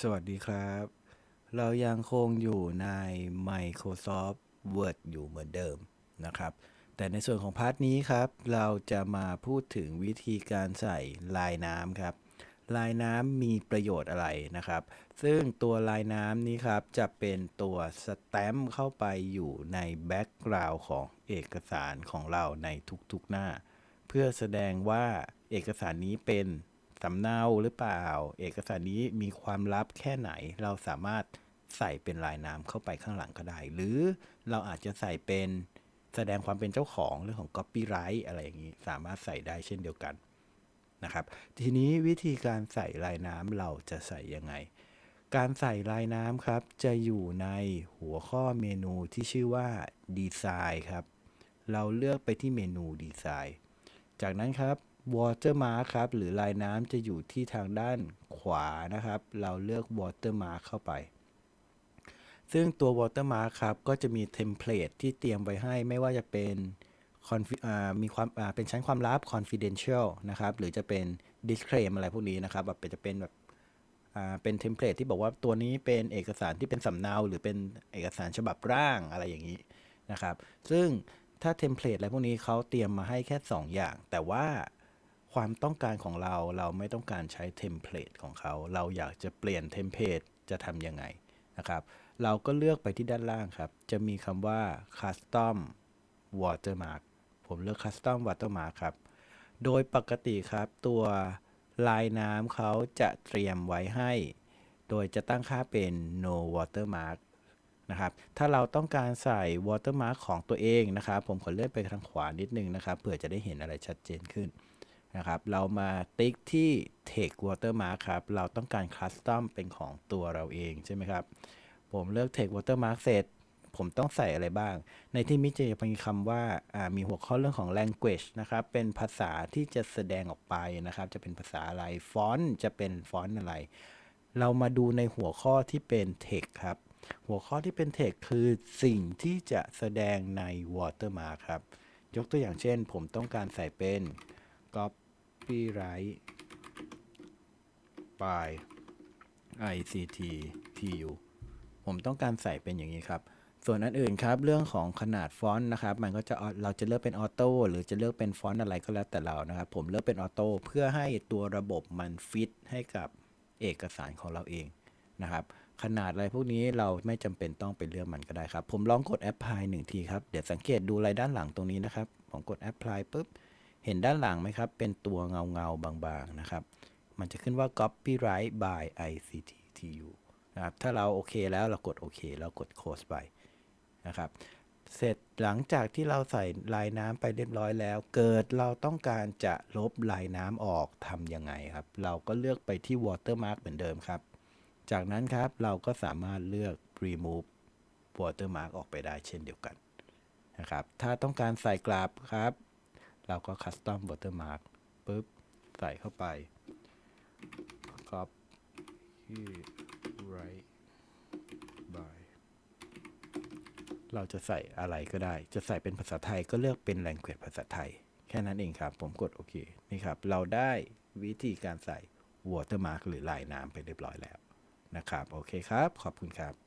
สวัสดีครับ เรายังคงอยู่ใน Microsoft Word อยู่เหมือนเดิมนะครับ แต่ในส่วนของพาร์ทนี้ครับ เราจะมาพูดถึงวิธีการใส่ลายน้ำครับ ลายน้ำมีประโยชน์อะไรนะครับ ซึ่งตัวลายน้ำนี้ครับ จะเป็นตัวสแตมป์เข้าไปอยู่ในแบ็กกราวด์ของเอกสารของเราในทุกๆหน้า เพื่อแสดงว่าเอกสารนี้เป็น สำเนาหรือเปล่า เอกสารนี้มีความลับแค่ไหน เราสามารถใส่เป็นลายน้ำเข้าไปข้างหลังก็ได้ หรือเราอาจจะใส่เป็นแสดงความเป็นเจ้าของเรื่องของ copyright อะไรอย่างนี้ สามารถใส่ได้เช่นเดียวกันนะครับ ทีนี้วิธีการใส่ลายน้ำเราจะใส่ยังไง การใส่ลายน้ำครับ จะอยู่ในหัวข้อเมนูที่ชื่อว่า Design ครับ เราเลือกไปที่เมนู Design จากนั้นครับ Watermark ครับ หรือลายน้ำจะอยู่ที่ทางด้านขวานะครับ เราเลือก Watermark เข้าไป ซึ่งตัว Watermark ครับ ก็จะมีเทมเพลตที่เตรียมไว้ให้ไม่ว่าจะเป็น Conf... มีความเป็นชั้นความลับ confidential นะครับ หรือจะเป็น disclaim อะไรพวกนี้นะครับ แบบจะเป็นแบบเป็นเทมเพลตที่บอกว่าตัวนี้เป็นเอกสารที่เป็นสำเนา หรือเป็นเอกสารฉบับร่างอะไรอย่างนี้นะครับ ซึ่งถ้าเทมเพลตอะไรพวกนี้เขาเตรียมมาให้แค่ 2 อย่าง แต่ว่า ความต้องการของเราเราไม่ต้องการใช้เทมเพลตของเขา เราอยากจะเปลี่ยนเทมเพลตจะทำยังไงนะครับ เราก็เลือกไปที่ด้านล่างครับ จะมีคำว่า custom watermark ผมเลือก custom watermark ครับ โดยปกติครับตัวลายน้ำเขาจะเตรียมไว้ให้ โดยจะตั้งค่าเป็น no watermark นะครับ ถ้าเราต้องการใส่ watermark ของตัวเองนะครับ ผมขอเลื่อนไปทางขวานิดนึงนะครับ เผื่อจะได้เห็นอะไรชัดเจนขึ้น นะครับ เรามาติ๊กที่ text watermark ครับ เราต้องการ custom เป็นของตัวเราเองใช่ไหมครับ ผมเลือก text watermark เสร็จ ผมต้องใส่อะไรบ้าง ในที่มิจะมีคำว่าอ่ามีหัวข้อเรื่องของ language นะครับ เป็นภาษาที่จะแสดงออกไปนะครับ จะเป็นภาษาอะไร ฟอนต์จะเป็นฟอนต์อะไร เรามาดูในหัวข้อที่เป็น text ครับ หัวข้อที่เป็น text คือสิ่งที่จะแสดงใน watermark ครับ ยกตัวอย่างเช่น ผมต้องการใส่เป็น copyright by ICT TU ผมต้องการใส่เป็นอย่างนี้ครับ ส่วนอันอื่นครับ เรื่องของขนาดฟอนต์นะครับ มันก็จะเราจะเลือกเป็นออโต้หรือจะเลือกเป็นฟอนต์อะไรก็แล้วแต่เรานะครับ ผมเลือกเป็นออโต้เพื่อให้ตัวระบบมันฟิตให้กับเอกสารของเราเองนะครับ ขนาดอะไรพวกนี้เราไม่จำเป็นต้องไปเลือกมันก็ได้ครับ ผมลองกด apply หนึ่งทีครับ เดี๋ยวสังเกตดูรายด้านหลังตรงนี้นะครับ ผมกด apply ปุ๊บ เห็นด้านหลังไหมครับ เป็นตัวเงาเงาๆบางๆนะครับ มันจะขึ้นว่า copyright by ICTTU นะครับ ถ้าเราโอเคแล้วเรากดโอเคแล้วกด close ไปนะครับ เสร็จหลังจากที่เราใส่ลายน้ำไปเรียบร้อยแล้ว เกิดเราต้องการจะลบลายน้ำออกทำยังไงครับ เราก็เลือกไปที่ watermark เหมือนเดิมครับ จากนั้นครับเราก็สามารถเลือก remove watermark ออกไปได้เช่นเดียวกันนะครับ ถ้าต้องการใส่กลับครับ เราก็ custom watermark ปุ๊บ ใส่เข้าไป copyright by เราจะใส่อะไรก็ได้ จะใส่เป็นภาษาไทยก็เลือกเป็น language ภาษาไทย แค่นั้นเองครับ ผมกดโอเค นี่ครับ เราได้วิธีการใส่ watermark หรือลายน้ำไปเรียบร้อยแล้วนะครับ โอเคครับ ขอบคุณครับ